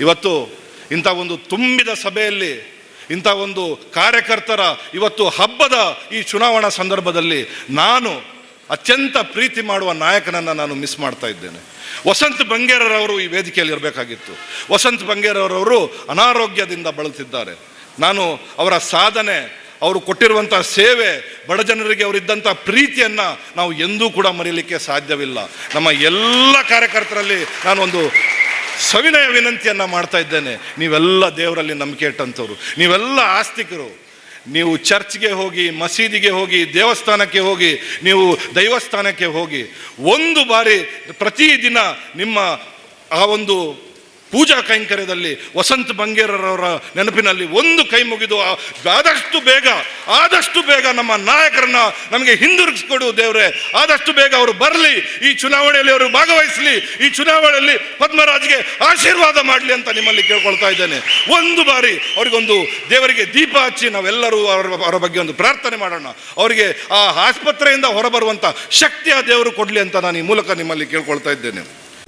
ಇವತ್ತು ಇಂಥ ಒಂದು ತುಂಬಿದ ಸಭೆಯಲ್ಲಿ ಇಂಥ ಒಂದು ಕಾರ್ಯಕರ್ತರ ಇವತ್ತು ಹಬ್ಬದ ಈ ಚುನಾವಣಾ ಸಂದರ್ಭದಲ್ಲಿ ನಾನು ಅತ್ಯಂತ ಪ್ರೀತಿ ಮಾಡುವ ನಾಯಕನನ್ನು ನಾನು ಮಿಸ್ ಮಾಡ್ತಾ ಇದ್ದೇನೆ. ವಸಂತ್ ಬಂಗೇರರವರು ಈ ವೇದಿಕೆಯಲ್ಲಿ ಇರಬೇಕಾಗಿತ್ತು. ವಸಂತ್ ಬಂಗೇರರವರು ಅನಾರೋಗ್ಯದಿಂದ ಬಳಲ್ತಿದ್ದಾರೆ. ನಾನು ಅವರ ಸಾಧನೆ, ಅವರು ಕೊಟ್ಟಿರುವಂಥ ಸೇವೆ, ಬಡ ಜನರಿಗೆ ಅವರಿದ್ದಂಥ ಪ್ರೀತಿಯನ್ನು ನಾವು ಎಂದೂ ಕೂಡ ಮರೀಲಿಕ್ಕೆ ಸಾಧ್ಯವಿಲ್ಲ. ನಮ್ಮ ಎಲ್ಲ ಕಾರ್ಯಕರ್ತರಲ್ಲಿ ನಾನು ಒಂದು ಸವಿನಯ ವಿನಂತಿಯನ್ನು ಮಾಡ್ತಾ ಇದ್ದೇನೆ. ನೀವೆಲ್ಲ ದೇವರಲ್ಲಿ ನಂಬಿಕೆ ಇಟ್ಟಂಥವ್ರು. ನೀವೆಲ್ಲ ಆಸ್ತಿಕರು. ನೀವು ಚರ್ಚ್ಗೆ ಹೋಗಿ, ಮಸೀದಿಗೆ ಹೋಗಿ, ದೇವಸ್ಥಾನಕ್ಕೆ ಹೋಗಿ, ನೀವು ದೈವಸ್ಥಾನಕ್ಕೆ ಹೋಗಿ, ಒಂದು ಬಾರಿ ಪ್ರತಿದಿನ ನಿಮ್ಮ ಆ ಒಂದು ಪೂಜಾ ಕೈಂಕರ್ಯದಲ್ಲಿ ವಸಂತ ಬಂಗೇರರವರ ನೆನಪಿನಲ್ಲಿ ಒಂದು ಕೈ ಮುಗಿದು ಆದಷ್ಟು ಬೇಗ ಆದಷ್ಟು ಬೇಗ ನಮ್ಮ ನಾಯಕರನ್ನ ನಮಗೆ ಹಿಂದಿರುಗಿಸ್ಕೊಡು ದೇವ್ರೆ. ಆದಷ್ಟು ಬೇಗ ಅವರು ಬರಲಿ, ಈ ಚುನಾವಣೆಯಲ್ಲಿ ಅವರು ಭಾಗವಹಿಸಲಿ, ಈ ಚುನಾವಣೆಯಲ್ಲಿ ಪದ್ಮರಾಜ್ಗೆ ಆಶೀರ್ವಾದ ಮಾಡಲಿ ಅಂತ ನಿಮ್ಮಲ್ಲಿ ಕೇಳ್ಕೊಳ್ತಾ ಇದ್ದೇನೆ. ಒಂದು ಬಾರಿ ಅವರಿಗೊಂದು ದೇವರಿಗೆ ದೀಪ ಹಚ್ಚಿ ನಾವೆಲ್ಲರೂ ಅವರ ಅವರ ಬಗ್ಗೆ ಒಂದು ಪ್ರಾರ್ಥನೆ ಮಾಡೋಣ. ಅವರಿಗೆ ಆ ಆಸ್ಪತ್ರೆಯಿಂದ ಹೊರಬರುವಂಥ ಶಕ್ತಿ ಆ ದೇವರು ಕೊಡಲಿ ಅಂತ ನಾನು ಈ ಮೂಲಕ ನಿಮ್ಮಲ್ಲಿ ಕೇಳ್ಕೊಳ್ತಾ ಇದ್ದೇನೆ.